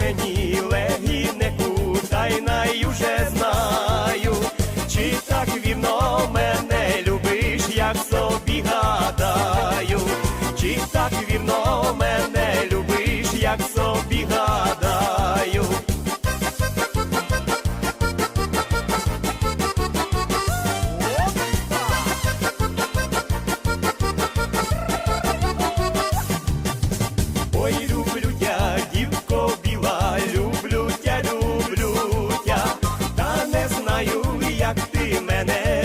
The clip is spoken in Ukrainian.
мені легіннику, та й найуже знаю, чи так вівно мене любиш, як собі гадаю, чи так вівно мене як ти мене.